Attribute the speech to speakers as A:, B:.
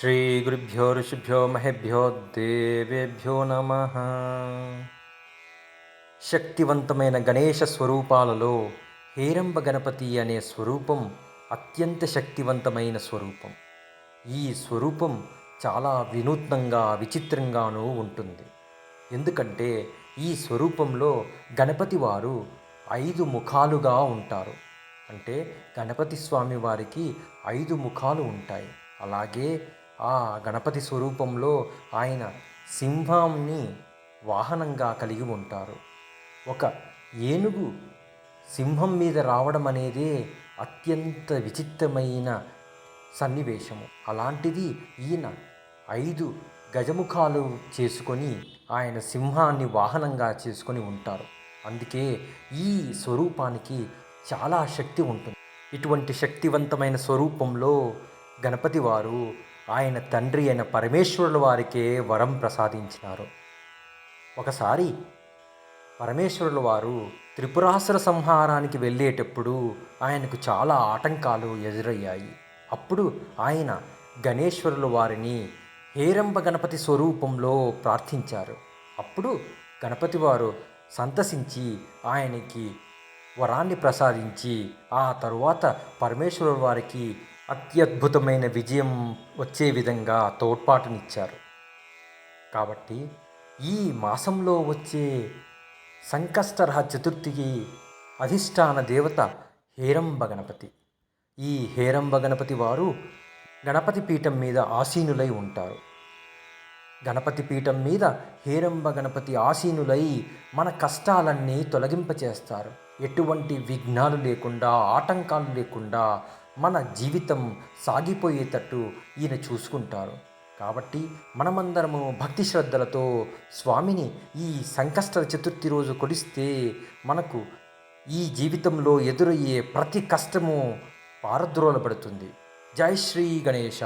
A: శ్రీ గురుభ్యో ఋషిభ్యో మహేభ్యో దేవేభ్యో నమ శక్తివంతమైన గణేష స్వరూపాలలో హేరంబ గణపతి అనే స్వరూపం అత్యంత శక్తివంతమైన స్వరూపం ఈ స్వరూపం చాలా వినూత్నంగా విచిత్రంగానూ ఉంటుంది ఎందుకంటే ఈ స్వరూపంలో గణపతి వారు ఐదు ముఖాలుగా ఉంటారు అంటే గణపతి స్వామి వారికి ఐదు ముఖాలు ఉంటాయి అలాగే ఆ గణపతి స్వరూపంలో ఆయన సింహాన్ని వాహనంగా కలిగి ఉంటారు. ఒక ఏనుగు సింహం మీద రావడం అనేదే అత్యంత విచిత్రమైన సన్నివేశము. అలాంటిది ఈయన ఐదు గజముఖాలు చేసుకొని ఆయన సింహాన్ని వాహనంగా చేసుకొని ఉంటారు. అందుకే ఈ స్వరూపానికి చాలా శక్తి ఉంటుంది. ఇటువంటి శక్తివంతమైన స్వరూపంలో గణపతి వారు ఆయన తండ్రి అయిన పరమేశ్వరుల వారికే వరం ప్రసాదించినారు. ఒకసారి పరమేశ్వరుల వారు త్రిపురాసుర సంహారానికి వెళ్ళేటప్పుడు ఆయనకు చాలా ఆటంకాలు ఎదురయ్యాయి. అప్పుడు ఆయన గణేశ్వరుల వారిని హేరంబ గణపతి స్వరూపంలో ప్రార్థించారు. అప్పుడు గణపతి వారు సంతసించి ఆయనకి వరాన్ని ప్రసాదించి ఆ తరువాత పరమేశ్వరుల వారికి అత్యద్భుతమైన విజయం వచ్చే విధంగా తోడ్పాటునిచ్చారు. కాబట్టి ఈ మాసంలో వచ్చే సంకష్టరహ చతుర్థికి అధిష్టాన దేవత హేరంబ గణపతి. ఈ హేరంబ గణపతి వారు గణపతి పీఠం మీద ఆసీనులై ఉంటారు. గణపతి పీఠం మీద హేరంబ గణపతి ఆసీనులై మన కష్టాలన్నీ తొలగింపచేస్తారు. ఎటువంటి విఘ్నాలు లేకుండా ఆటంకాలు లేకుండా మన జీవితం సాగిపోయేటట్టు ఈయన చూసుకుంటారు. కాబట్టి మనమందరము భక్తి శ్రద్ధలతో స్వామిని ఈ సంకష్ట చతుర్థి రోజు కొలిస్తే మనకు ఈ జీవితంలో ఎదురయ్యే ప్రతి కష్టము పారద్రోలబడుతుంది. జై శ్రీ గణేష